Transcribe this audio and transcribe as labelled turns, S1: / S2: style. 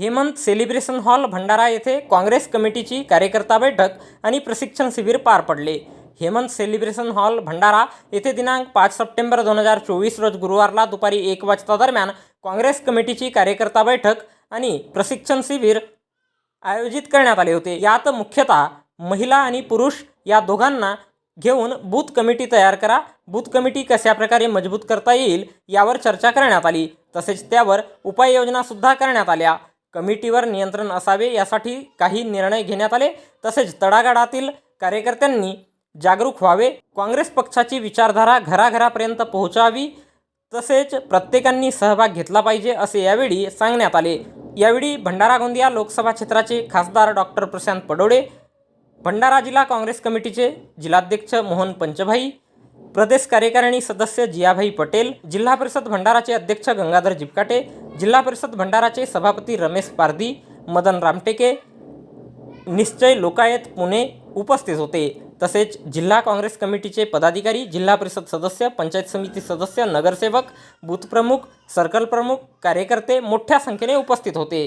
S1: Hemant celebration hall Bhandara येथे काँग्रेस कमिटीची कार्यकर्ता बैठक आणि प्रशिक्षण शिबिर पार पडले. हेमंत सेलिब्रेशन हॉल भंडारा येथे दिनांक पाच सप्टेंबर दोन हजार चोवीस रोज गुरुवारला दुपारी एक वाजता दरम्यान काँग्रेस कमिटीची कार्यकर्ता बैठक आणि प्रशिक्षण शिबिर आयोजित करण्यात आले होते. यात मुख्यतः महिला आणि पुरुष या दोघांना घेऊन बूथ कमिटी तयार करा बूथ कमिटी कशा प्रकारे मजबूत करता येईल यावर चर्चा करण्यात आली. तसेच त्यावर उपाययोजनासुद्धा करण्यात आल्या. कमिटीवर नियंत्रण असावे यासाठी काही निर्णय घेण्यात आले. तसेच तळागाळातील कार्यकर्त्यांनी जागरूक व्हावे. काँग्रेस पक्षाची विचारधारा घराघरापर्यंत पोहोचावी. तसेच प्रत्येकांनी सहभाग घेतला पाहिजे असे यावेळी सांगण्यात आले. यावेळी भंडारा गोंदिया लोकसभा क्षेत्राचे खासदार डॉक्टर प्रशांत पडोळे भंडारा जिल्हा काँग्रेस कमिटीचे जिल्हाध्यक्ष मोहन पंचभाई प्रदेश कार्यकारिणी सदस्य जियाभाई पटेल जिल्हा परिषद भंडाराचे अध्यक्ष गंगाधर जिपकाटे जिल्हा परिषद भंडाराचे सभापती रमेश पारदी मदन रामटेके निश्चय लोकायत पुणे उपस्थित होते. तसेच जिल्हा काँग्रेस कमिटीचे पदाधिकारी जिल्हा परिषद सदस्य पंचायत समिती सदस्य नगरसेवक बूथप्रमुख सर्कल प्रमुख कार्यकर्ते मोठ्या संख्येने उपस्थित होते.